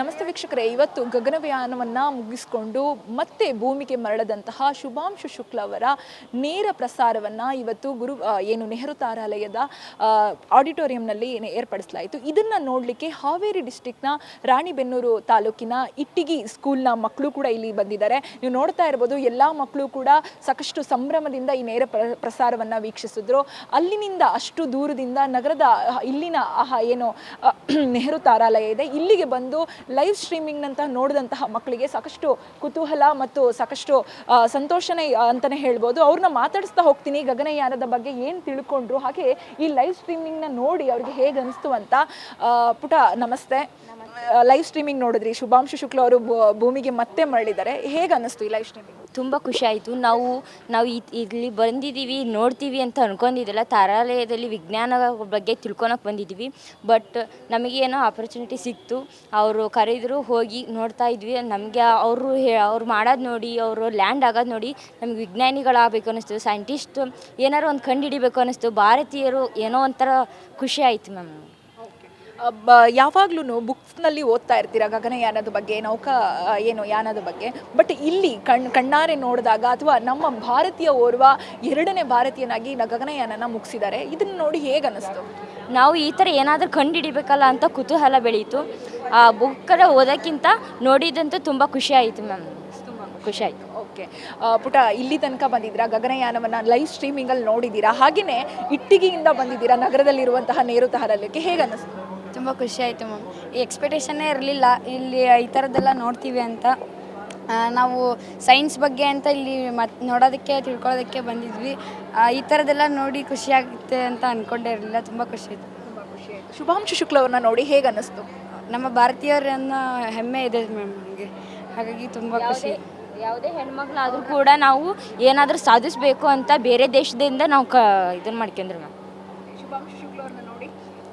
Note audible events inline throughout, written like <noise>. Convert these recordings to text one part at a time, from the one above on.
ನಮಸ್ತೆ ವೀಕ್ಷಕರೇ. ಇವತ್ತು ಗಗನಯಾನವನ್ನು ಮುಗಿಸಿಕೊಂಡು ಮತ್ತೆ ಭೂಮಿಗೆ ಮರಳದಂತಹ ಶುಭಾಂಶು ಶುಕ್ಲ ಅವರ ನೇರ ಪ್ರಸಾರವನ್ನು ಇವತ್ತು ಗುರು ಏನು ನೆಹರು ತಾರಾಲಯದ ಆಡಿಟೋರಿಯಂನಲ್ಲಿ ಏರ್ಪಡಿಸಲಾಯಿತು. ಇದನ್ನು ನೋಡಲಿಕ್ಕೆ ಹಾವೇರಿ ಡಿಸ್ಟಿಕ್ನ ರಾಣಿಬೆನ್ನೂರು ತಾಲೂಕಿನ ಇಟ್ಟಿಗಿ ಸ್ಕೂಲ್ನ ಮಕ್ಕಳು ಕೂಡ ಇಲ್ಲಿ ಬಂದಿದ್ದಾರೆ. ನೀವು ನೋಡ್ತಾ ಇರ್ಬೋದು, ಎಲ್ಲ ಮಕ್ಕಳು ಕೂಡ ಸಾಕಷ್ಟು ಸಂಭ್ರಮದಿಂದ ಈ ನೇರ ಪ್ರ, ಪ್ರಸಾರವನ್ನು ವೀಕ್ಷಿಸಿದ್ರು. ಅಲ್ಲಿನಿಂದ ಅಷ್ಟು ದೂರದಿಂದ ನಗರದ ಇಲ್ಲಿನ ಏನು <clears throat> ನೆಹರು ತಾರಾಲಯ ಇದೆ. ಇಲ್ಲಿಗೆ ಬಂದು ಲೈವ್ ಸ್ಟ್ರೀಮಿಂಗ್ನಂತಹ ನೋಡಿದಂತಹ ಮಕ್ಕಳಿಗೆ ಸಾಕಷ್ಟು ಕುತೂಹಲ ಮತ್ತು ಸಾಕಷ್ಟು ಸಂತೋಷನೇ ಅಂತಲೇ ಹೇಳ್ಬೋದು. ಅವ್ರನ್ನ ಮಾತಾಡಿಸ್ತಾ ಹೋಗ್ತೀನಿ ಗಗನಯಾನದ ಬಗ್ಗೆ ಏನು ತಿಳ್ಕೊಂಡ್ರು ಹಾಗೆ ಈ ಲೈವ್ ಸ್ಟ್ರೀಮಿಂಗ್ನ ನೋಡಿ ಅವ್ರಿಗೆ ಹೇಗೆ ಅನಿಸ್ತು ಅಂತ ಪುಟ ನಮಸ್ತೆ. ಲೈವ್ ಸ್ಟ್ರೀಮಿಂಗ್ ನೋಡಿದ್ರಿ ಶುಭಾಂಶು ಶುಕ್ಲ ಅವರು ಭೂಮಿಗೆ ಮತ್ತೆ ಮರಳಿದ್ದಾರೆ. ಹೇಗೆ ಅನ್ನಿಸ್ತು ಈ ಲೈವ್ ಸ್ಟ್ರೀಮಿಂಗ್ ತುಂಬ ಖುಷಿ ಆಯಿತು. ನಾವು ನಾವು ಇಲ್ಲಿ ಬಂದಿದ್ದೀವಿ, ನೋಡ್ತೀವಿ ಅಂತ ಅನ್ಕೊಂಡಿದ್ದೆಲ್ಲ ತಾರಾಲಯದಲ್ಲಿ ವಿಜ್ಞಾನ ಬಗ್ಗೆ ತಿಳ್ಕೊಳಕ್ಕೆ ಬಂದಿದ್ದೀವಿ. ಬಟ್ ನಮಗೇನೋ ಆಪರ್ಚುನಿಟಿ ಸಿಕ್ತು. ಅವರು ಕರೆದ್ರು ಹೋಗಿ ನೋಡ್ತಾ ಇದ್ವಿ. ನಮಗೆ ಅವರು ಹೇ, ಅವ್ರು ಮಾಡೋದು ನೋಡಿ, ಅವರು ಲ್ಯಾಂಡ್ ಆಗೋದು ನೋಡಿ ನಮ್ಗೆ ವಿಜ್ಞಾನಿಗಳಾಗಬೇಕು ಅನ್ನಿಸ್ತು. ಸೈಂಟಿಸ್ಟ್ ಏನಾರು ಒಂದು ಕಂಡು ಹಿಡಿಬೇಕು ಅನ್ನಿಸ್ತು. ಭಾರತೀಯರು ಏನೋ ಒಂಥರ ಖುಷಿ ಆಯಿತು ಮ್ಯಾಮ್. ಯಾವಾಗ್ಲೂ ಬುಕ್ಸ್ನಲ್ಲಿ ಓದ್ತಾ ಇರ್ತೀರಾ? ಗಗನಯಾನದ ಬಗ್ಗೆ ನೌಕಾ ಏನು ಯಾನದ ಬಗ್ಗೆ? ಬಟ್ ಇಲ್ಲಿ ಕಣ್ ಕಣ್ಣಾರೆ ನೋಡಿದಾಗ ಅಥವಾ ನಮ್ಮ ಭಾರತೀಯ ಓರ್ವ ಎರಡನೇ ಭಾರತೀಯನಾಗಿ ನ- ಗಗನಯಾನನ ಮುಗಿಸಿದ್ದಾರೆ. ಇದನ್ನ ನೋಡಿ ಹೇಗೆ ಅನ್ನಿಸ್ತು ನಾವು ಈ ಥರ ಏನಾದರೂ ಕಂಡು ಹಿಡಿಬೇಕಲ್ಲ ಅಂತ ಕುತೂಹಲ ಬೆಳೀತು. ಆ ಬುಕ್ಕರ ಓದೋಕ್ಕಿಂತ ನೋಡಿದಂತೂ ತುಂಬ ಖುಷಿ ಆಯಿತು ಮ್ಯಾಮ್. ಖುಷಿ ಆಯಿತು. ಓಕೆ. ಪುಟ ಇಲ್ಲಿ ತನಕ ಬಂದಿದ್ದೀರಾ? ಗಗನಯಾನವನ್ನು ಲೈವ್ ಸ್ಟ್ರೀಮಿಂಗಲ್ಲಿ ನೋಡಿದ್ದೀರಾ? ಹಾಗೆಯೇ ಇಟ್ಟಿಗೆಯಿಂದ ಬಂದಿದ್ದೀರಾ? ನಗರದಲ್ಲಿರುವಂತಹ ನೇರು ತಹರಲಿಕ್ಕೆ ಹೇಗೆ ಅನ್ನಿಸ್ತು ತುಂಬ ಖುಷಿ ಆಯಿತು ಮ್ಯಾಮ್. ಈ ಎಕ್ಸ್ಪೆಕ್ಟೇಷನ್ನೇ ಇರಲಿಲ್ಲ. ಇಲ್ಲಿ ಈ ಥರದ್ದೆಲ್ಲ ನೋಡ್ತೀವಿ ಅಂತ. ಆ, ನಾವು ಸೈನ್ಸ್ ಬಗ್ಗೆ ಅಂತ ಇಲ್ಲಿ ಮತ್ ನೋಡೋದಕ್ಕೆ ತಿಳ್ಕೊಳ್ಳೋದಕ್ಕೆ ಬಂದಿದ್ವಿ. ಆ, ಈ ಥರದ್ದೆಲ್ಲ ನೋಡಿ ಖುಷಿ ಆಗುತ್ತೆ ಅಂತ ಅಂದ್ಕೊಂಡೇ ಇರಲಿಲ್ಲ. ತುಂಬ ಖುಷಿ ಆಯಿತು. ಶುಭಾಂಶು ಶುಕ್ಲವ್ರನ್ನ ನೋಡಿ ಹೇಗೆ ಅನ್ನಿಸ್ತು? ನಮ್ಮ ಭಾರತೀಯರನ್ನ ಹೆಮ್ಮೆ ಇದೆ ಮ್ಯಾಮ್ ನಮಗೆ. ಹಾಗಾಗಿ ತುಂಬ ಖುಷಿ. ಯಾವುದೇ ಹೆಣ್ಮಕ್ಳಾದರೂ ಕೂಡ ನಾವು ಏನಾದರೂ ಸಾಧಿಸಬೇಕು ಅಂತ ಬೇರೆ ದೇಶದಿಂದ ನಾವು ಕ ಇದನ್ನು ಮಾಡ್ಕೊಂಡ್ರು ಮ್ಯಾಮ್. ಶುಭಾಂಶು ಶುಕ್ಲ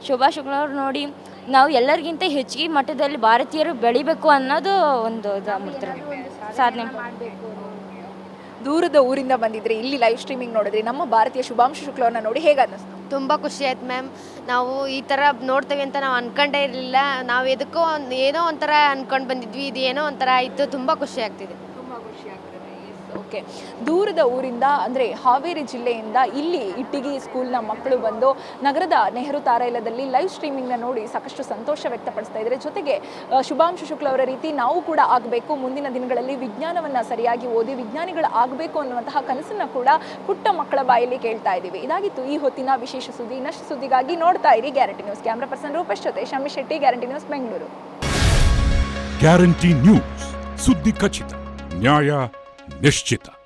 ಶೋಭಾ ಶುಕ್ಲ ಅವ್ರು ನೋಡಿ ನಾವು ಎಲ್ಲರಿಗಿಂತ ಹೆಚ್ಚಿಗೆ ಮಟ್ಟದಲ್ಲಿ ಭಾರತೀಯರು ಬೆಳಿಬೇಕು ಅನ್ನೋದು ಒಂದು ಇದಾಗ್ಬಿಡ್ತಾರೆ ಸಾಧನೆ. ದೂರದ ಊರಿಂದ ಬಂದಿದ್ರೆ ಇಲ್ಲಿ ಲೈವ್ ಸ್ಟ್ರೀಮಿಂಗ್ ನೋಡಿದ್ರೆ ನಮ್ಮ ಭಾರತೀಯ ಶುಭಾಂಶ ಶುಕ್ಲವನ್ನ ನೋಡಿ ಹೇಗೆ ಅನ್ನಿಸ್ತು? ತುಂಬ ಖುಷಿ ಆಯ್ತು ಮ್ಯಾಮ್ ನಾವು ಈ ಥರ ನೋಡ್ತೇವೆ ಅಂತ ನಾವು ಅನ್ಕೊಂಡೇ ಇರಲಿಲ್ಲ. ನಾವು ಎದಕ್ಕೋ ಒಂದು ಏನೋ ಒಂಥರ ಅನ್ಕೊಂಡು ಬಂದಿದ್ವಿ ಇದು ಏನೋ ಒಂಥರ ಆಯಿತು. ತುಂಬ ಖುಷಿ ಆಗ್ತಿದೆ. ಓಕೆ ದೂರದ ಊರಿಂದ, ಅಂದರೆ ಹಾವೇರಿ ಜಿಲ್ಲೆಯಿಂದ ಇಲ್ಲಿ ಇಟ್ಟಿಗೆ ಸ್ಕೂಲ್ನ ಮಕ್ಕಳು ಬಂದು ನಗರದ ನೆಹರು ತಾರೈಲದಲ್ಲಿ ಲೈವ್ ಸ್ಟ್ರೀಮಿಂಗ್ನ ನೋಡಿ ಸಾಕಷ್ಟು ಸಂತೋಷ ವ್ಯಕ್ತಪಡಿಸ್ತಾ ಇದ್ದಾರೆ. ಜೊತೆಗೆ ಶುಭಾಂಶು ಶುಕ್ಲ ಅವರ ರೀತಿ ನಾವು ಕೂಡ ಆಗಬೇಕು. ಮುಂದಿನ ದಿನಗಳಲ್ಲಿ ವಿಜ್ಞಾನವನ್ನು ಸರಿಯಾಗಿ ಓದಿ ವಿಜ್ಞಾನಿಗಳು ಆಗಬೇಕು ಅನ್ನುವಂತಹ ಕನಸನ್ನು ಕೂಡ ಪುಟ್ಟ ಮಕ್ಕಳ ಬಾಯಲ್ಲಿ ಕೇಳ್ತಾ ಇದ್ದೀವಿ. ಇದಾಗಿತ್ತು ಈ ಹೊತ್ತಿನ ವಿಶೇಷ ಸುದ್ದಿ. ಇನ್ನಷ್ಟು ಸುದ್ದಿಗಾಗಿ ನೋಡ್ತಾ ಇರಿ guarantee news. Camera person Rupesh ಜೊತೆ Shami Shetty, guarantee news Bengaluru. Guarantee news. ಸುದ್ದಿ ಖಚಿತ. ನ್ಯಾಯ Mestita.